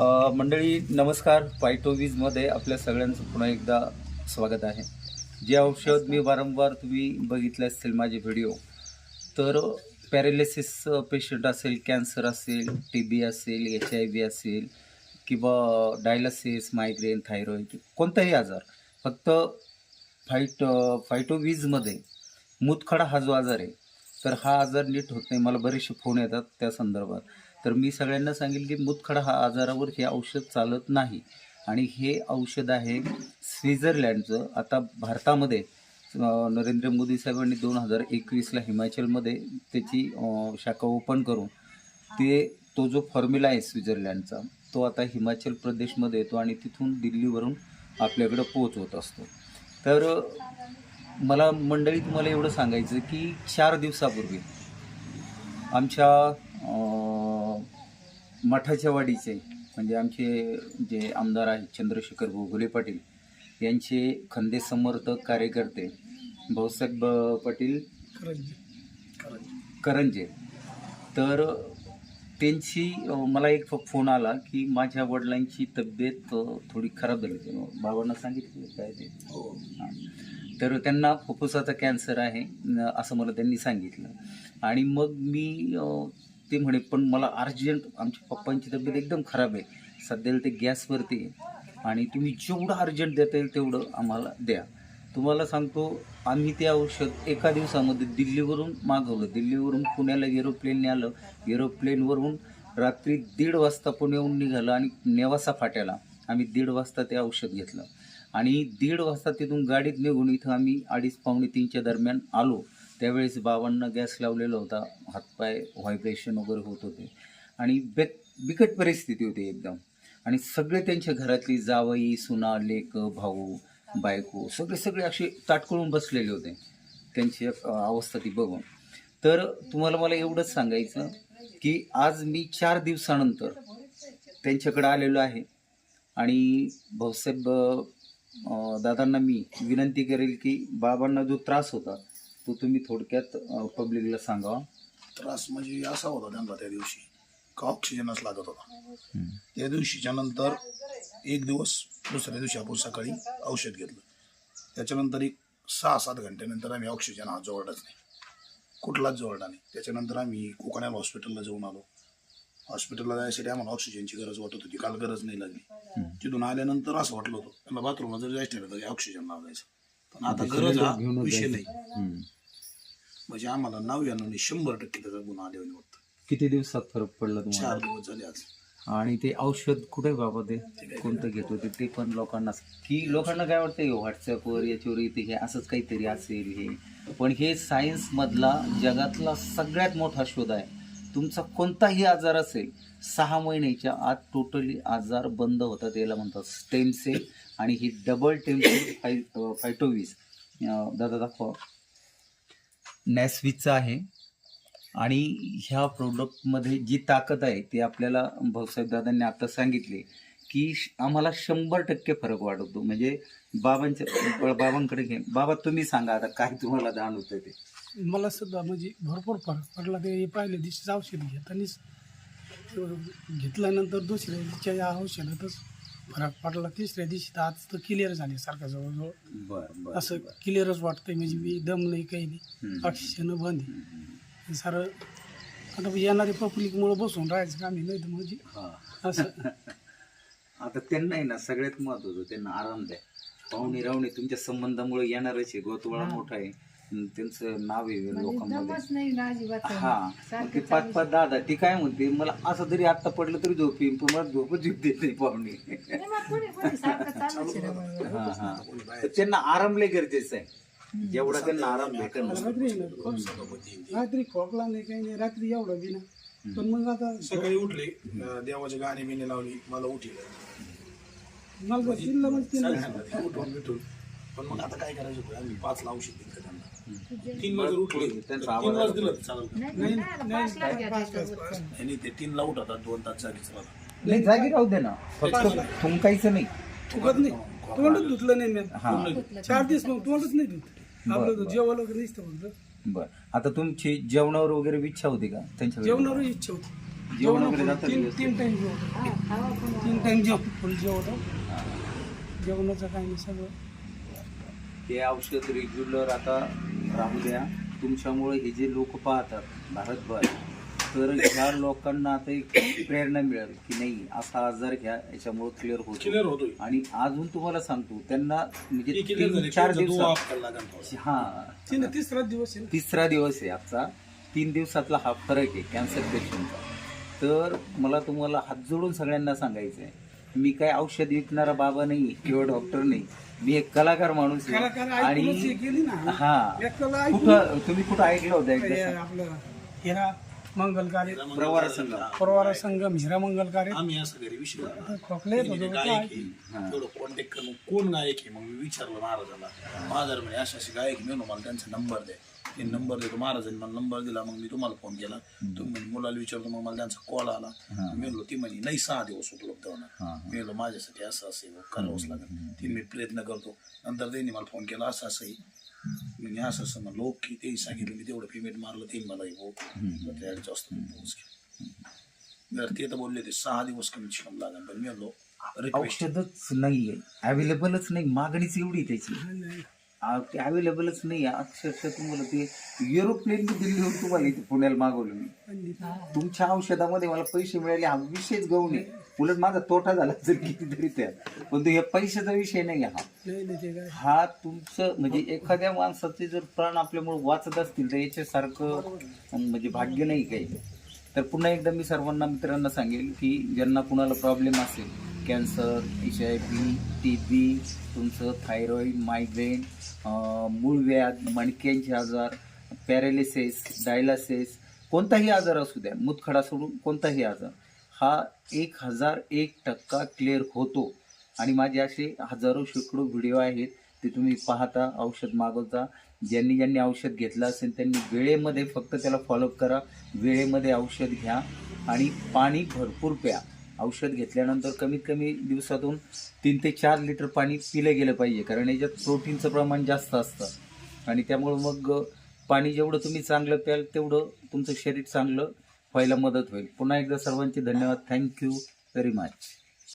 मंडळी नमस्कार. पायटोवीजमध्ये आपल्या सगळ्यांचं पुन्हा एकदा स्वागत आहे. जे औषध मी वारंवार तुम्ही बघितले असतील माझे व्हिडिओ तर पॅरेलिसिस पेशंट असेल कॅन्सर असेल टी बी असेल एच आय व्ही असेल किंवा डायलासिस मायग्रेन थायरॉईड कोणताही आजार फक्त फाईट फायटोवीजमध्ये मुतखडा हा जो आजार आहे तर हा आजार नीट होत नाही. मला बरेचसे फोन येतात त्या संदर्भात. तर मी सगळ्यांना सांगेल की मुतखडा हा आजारावर हे औषध चालत नाही. आणि हे औषध आहे स्वित्झर्लँडचं. आता भारतामध्ये नरेंद्र मोदी साहेबांनी दोन हजार एकवीसला हिमाचलमध्ये त्याची शाखा ओपन करून ते तो जो फॉर्म्युला आहे स्वित्झर्लँडचा तो आता हिमाचल प्रदेशमध्ये येतो आणि तिथून दिल्लीवरून आपल्याकडं पोहोचवत असतो. तर मला मंडळी तुम्हाला एवढं सांगायचं की चार दिवसापूर्वी आमच्या मठाच्या वाडीचे म्हणजे आमचे जे आमदार आहेत चंद्रशेखर घुले पाटील यांचे खंदे समर्थक कार्यकर्ते भाऊसाहेब पाटील करंजे तर त्यांची मला एक फोन आला की माझ्या वडिलांची तब्येत थोडी खराब झाली होती. बाबांना सांगितलं काय ते हां. तर त्यांना फुफ्फुसाचा कॅन्सर आहे असं मला त्यांनी सांगितलं आणि मग मी ते म्हणे पण मला अर्जंट आमच्या पप्पांची तब्येत एकदम खराब आहे. सध्याला ते गॅसवरती आहे आणि तुम्ही जेवढं अर्जंट देता येईल तेवढं आम्हाला द्या. तुम्हाला सांगतो आम्ही ते औषध एका दिवसामध्ये दिल्लीवरून मागवलं. दिल्लीवरून पुण्याला एरोप्लेनने आलं. एरोप्लेनवरून रात्री दीड वाजता पुण्याहून निघालं आणि नेवासा फाट्याला आम्ही दीड वाजता ते औषध घेतलं. आणि दीड वाजता तिथून गाडीत निघून इथं आम्ही अडीच पावणे तीनच्या दरम्यान आलो. त्यावेळेस बाबांना गॅस लावलेला होता. हातपाय व्हायब्रेशन वगैरे होत होते. आणि बे बिकट परिस्थिती होती एकदम. आणि सगळे त्यांच्या घरातली जावई सुना लेक भाऊ बायको सगळे सगळे असे ताटकळून बसलेले होते. त्यांची अवस्था ती बघून. तर तुम्हाला मला एवढंच सांगायचं की आज मी चार दिवसानंतर त्यांच्याकडे आलेलो आहे. आणि भाऊसाहेब दादांना मी विनंती करेल की बाबांना जो त्रास होता तो तुम्ही थोडक्यात पब्लिकला सांगावा. त्रास म्हणजे असा होता त्यांना त्या दिवशी. का ऑक्सिजनच लागत होता? त्या दिवशीच्या नंतर एक दिवस दुसऱ्या दिवशी आपण सकाळी औषध घेतलं. त्याच्यानंतर एक सहा सात घंट्यानंतर आम्ही ऑक्सिजन हा जोडलाच नाही. कुठलाच जोडला नाही. त्याच्यानंतर आम्ही कोकणाला हॉस्पिटलला जाऊन आलो. हॉस्पिटलला जायसाठी आम्हाला ऑक्सिजनची गरज वाटत होती. काल गरज नाही लागली. तिथून आल्यानंतर असं वाटलं होतं. त्यांना बाथरूमला जर जायचं ऑक्सिजन लावायचं. पण आता गरज हा विषय नाही. हम्म. म्हणजे आम्हाला नव्याण्णव शंभर टक्के त्याचा गुन्हा आले वाटतं किती दिवसात फरक पडला चार तुम्हाला दिवस झाले आज. आणि ते औषध कुठे बाबा ते? कोणतं घेत होते ते पण लोकांना की लोकांना काय वाटतं व्हॉट्सअपवर याच्यावर इथे हे असंच काहीतरी असेल हे. पण हे सायन्समधला जगातला सगळ्यात मोठा शोध आहे. तुमचा कोणताही आजार असेल सहा महिन्याच्या आत टोटली आजार बंद होतात याला म्हणतात स्टेम सेल आणि ही डबल टेम्सेल फाय फायटोवीस दादा दाखवा. नॅसविचं आहे आणि ह्या प्रोडक्टमध्ये जी ताकद आहे ती आपल्याला भाऊसाहेब दादांनी आता सांगितली की श- आम्हाला शंभर टक्के फरक वाढवतो. म्हणजे बाबांच्या ब- बाबांकडे घे. बाबा तुम्ही सांगा आता काय तुम्हाला जाणवतं ते. मला सुद्धा म्हणजे भरपूर फरक पडला. ते पहिल्या दिवशीच औषध घेतानीच घेतल्यानंतर दुसऱ्या दिवशीच्या या औषधातच फरक पडला. तिसऱ्या दिवशी तर आज तर क्लिअर झाले सारखं जवळजवळ. असं क्लिअरच वाटतंय. म्हणजे मी दम नाही काही नाही. ऑक्सिजन बंद आहे. सारं आता येणारे पब्लिकमुळे बसून राहायचं काम आहे नाही तर म्हणजे असं. आता त्यांना आहे ना सगळ्यात महत्वाचं त्यांना आराम द्या. पाहुणे रावणे तुमच्या संबंधामुळे येणारच आहे. गोतवाळा मोठा आहे. त्यांचं नाव आहे म्हणजे लोकांमध्ये. दमच नाही ना अजिबात. हा मग सारखं पाच पाच दहा दहा ती काय म्हणते मला असं जरी आता पडलं तरी झोप येईल पण मला झोपच येत देत नाही पाहुणे. नाही, मग कोणी कोणी सारखं चालूच आहे ना मग. हा हा. तर त्यांना आराम लय गरजेचं आहे. जेवढा त्यांना आराम भेटेल. ना. रात्री आहे ना, रात्री खोकला नाही काही नाही. रात्री एवढं बी ना. पण मग आता सकाळी उठले अं, देवाचे गाणी बिणी लावली मला उठले. मला चिल्ला. सगळ्यांना उठून बिठून पण मग आता काय करायचं आम्ही पाच त्यांना तीन उठले. त्यांचा तीन दिलं. नाही, नाही, ते तीनला उठतात दोन तास जागीच नाही जागी राहू दे ना. फक्त थुंकायचं नाही. थुकत नाही. तोंडच धुतलं नाही मी हा. चार दिवस मग तोंडच नाही धुत. आपलं जेवण वगैरे फक्त बर. आता तुमची जेवणावर वगैरे इच्छा होती का? त्यांच्या जेवणावर इच्छा होती. जेवण वगैरे जातं तीन? तीन टाइम जेवतो. हा, तीन जेवतो. जेवणाचं काही नाही सगळं. हे औषध रेग्युलर आता राहू द्या तुमच्यामुळे हे जे लोक पाहतात भारतभर तर ह्या लोकांना आता एक प्रेरणा मिळेल की नाही असा आजार घ्या याच्यामुळे क्लिअर क्लिअर होतो होतोय आणि अजून तुम्हाला सांगतो त्यांना म्हणजे हे clear तीन झाले. चार पुढचा दुवा दिवसात आपल्याला लागेल थोडा. हा तिसरा दिवस आहे ना. तिसरा दिवस आहे आजचा तीन दिवसातला हा फरक आहे कॅन्सर पेशंटचा तर मला तुम्हाला हात जोडून सगळ्यांना सांगायचं आहे मी काय औषध विकणारा बाबा नाही किंवा डॉक्टर नाही मी एक कलाकार माणूस आहे. कलाकार ऐकूनच हे आणि केली ना. हा. व्यक्तीला ऐकून. कुठं तुम्ही कुठं ऐकलं होतं हे एकदा आपलं हिरा मंगल कार्य प्रवार संघ परवारा संगम हिरा मंगल कार्य आम्ही असं घरी विषय झाला. खोकले येत होतो ते काय गायक आहे. तेवढं कॉन्टॅक्ट करून कोण गायक आहे मग मी विचारलं महाराजाला महाराज म्हणे असे असे गायक मी म्हणलो, मला त्यांचा नंबर द्या. ते नंबर देतो. महाराजांनी मला नंबर दिला मग मी तुम्हाला फोन केला. तुम्ही म्हणे मुलाला विचारतो मग मला त्यांचा कॉल आला. मी म्हणलो ती म्हणे नाही सहा दिवस उपलब्ध होणार. मी म्हणलो माझ्यासाठी असं असेल करावंच लागेल. ते मी प्रयत्न करतो. नंतर त्यांनी मला फोन केला असं असंही मी असं असं. म्हणलो की ते सांगितलं मी तेवढं पेमेंट मारलं ते मला हो त्याच्यात जास्त पोहोच ते तर बोलले ते सहा दिवस कमी लागेल. पण मी म्हणलो औषधच नाहीये. अवेलेबलच नाही. मागणीच एवढी त्याची. अवेलेबलच नाही अक्षरशः तुम्हाला ते एरोप्लेन दिल्लीहून तुम्हाला इथे पुण्याला मागवलं मी. तुमच्या औषधामध्ये मला पैसे मिळाले हा विषयच गौण आहे. उलट माझा तोटा झाला जर कितीतरी त्यात पण तो हे पैशाचा विषय नाही हा. नाही नाही ते हा तुमचं म्हणजे एखाद्या माणसाचे जर प्राण आपल्यामुळे वाचत असतील तर याच्यासारखं म्हणजे भाग्य नाही काही. तर पुन्हा एकदा मी सर्वांना मित्रांना सांगेल की ज्यांना कुणाला प्रॉब्लेम असेल cancer H I V T B तुमचं थायरॉईड मायग्रेन मूळव्याध मणक्यांचे आजार पॅरालिसिस डायलासिस कोणताही आजार असू द्या मुतखडा सोडून कोणताही आजार हा एक हजार एक टक्का क्लिअर होतो. आणि माझे असे हजारो शेकडो व्हिडिओ आहेत ते तुम्ही पाहता औषध मागवता. ज्यांनी ज्यांनी औषध घेतलं असेल त्यांनी वेळेमध्ये फक्त त्याला फॉलोअप करा. वेळेमध्ये औषध घ्या. आणि पाणी भरपूर प्या. औषध घेतल्यानंतर कमीत कमी दिवसातून तीन ते चार लिटर पाणी पिलं गेलं पाहिजे कारण याच्यात प्रोटीनचं प्रमाण जास्त असतं. आणि त्यामुळं मग पाणी जेवढं तुम्ही चांगलं प्याल तेवढं तुमचं शरीर चांगलं व्हायला मदत होईल. पुन्हा एकदा सर्वांचे धन्यवाद. Thank you very much